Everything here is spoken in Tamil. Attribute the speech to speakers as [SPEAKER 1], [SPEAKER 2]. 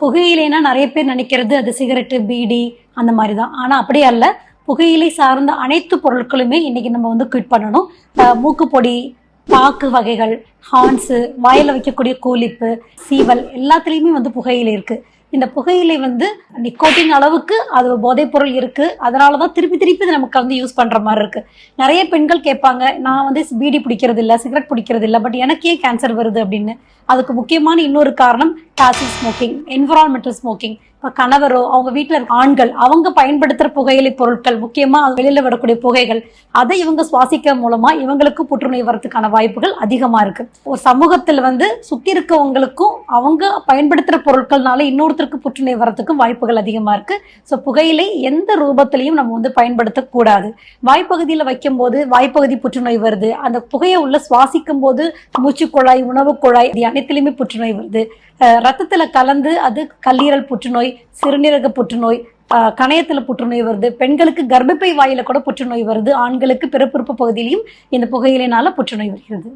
[SPEAKER 1] புகையிலைனா நிறைய பேர் நினைக்கிறது அது சிகரெட்டு பீடி அந்த மாதிரி தான் ஆனால் அப்படியே அல்ல. புகையிலை சார்ந்த அனைத்து பொருட்களுமே இன்னைக்கு நம்ம வந்து குவிட் பண்ணணும். மூக்குப்பொடி பாக்கு வகைகள் ஹான்ஸு வாயில் வைக்கக்கூடிய கூலிப்பு சீவல் எல்லாத்துலேயுமே வந்து புகையிலை இருக்குது இந்த புகையிலை வந்து நிக்கோட்டின் அளவுக்கு அது போதைப்பொருள் இருக்கு. அதனால தான் திருப்பி திருப்பி நமக்கு வந்து யூஸ் பண்ற மாதிரி இருக்கு. நிறைய பெண்கள் கேட்பாங்க நான் வந்து பீடி பிடிக்கிறது இல்லை சிகரெட் பிடிக்கிறது இல்லை பட் எனக்கு ஏன் கேன்சர் வருது அப்படின்னு. அதுக்கு முக்கியமான இன்னொரு காரணம் பாசிவ் ஸ்மோக்கிங் என்விரான்மெண்டல் ஸ்மோக்கிங் இப்போ கணவரோ அவங்க வீட்டில் இருக்க ஆண்கள் அவங்க பயன்படுத்துகிற புகையிலை பொருட்கள் முக்கியமாக வெளியில் வரக்கூடிய புகைகள் அதை இவங்க சுவாசிக்க மூலமாக இவங்களுக்கு புற்றுநோய் வரதுக்கான வாய்ப்புகள் அதிகமாக இருக்கு. ஒரு சமூகத்தில் வந்து சுற்றி இருக்கவங்களுக்கும் அவங்க பயன்படுத்துகிற பொருட்கள்னால இன்னொருத்தருக்கு புற்றுநோய் வரத்துக்கும் வாய்ப்புகள் அதிகமாக இருக்கு. ஸோ புகையிலை எந்த ரூபத்திலையும் நம்ம வந்து பயன்படுத்தக்கூடாது வாய்ப்பகுதியில் வைக்கும்போது வாய்ப்பகுதி புற்றுநோய் வருது. அந்த புகையை உள்ள சுவாசிக்கும் போது மூச்சுக்குழாய் உணவு குழாய் இது அனைத்திலுமே புற்றுநோய் வருது. ரத்தத்தில் கலந்து அது கல்லீரல் புற்றுநோய் சிறுநீரக புற்றுநோய் கணையத்தில் புற்றுநோய் வருது. பெண்களுக்கு கர்ப்பப்பை வாயில கூட புற்றுநோய் வருது. ஆண்களுக்கு பிறப்புறுப்பு பகுதியிலையும் இந்த புகையிலைனால புற்றுநோய் வருகிறது.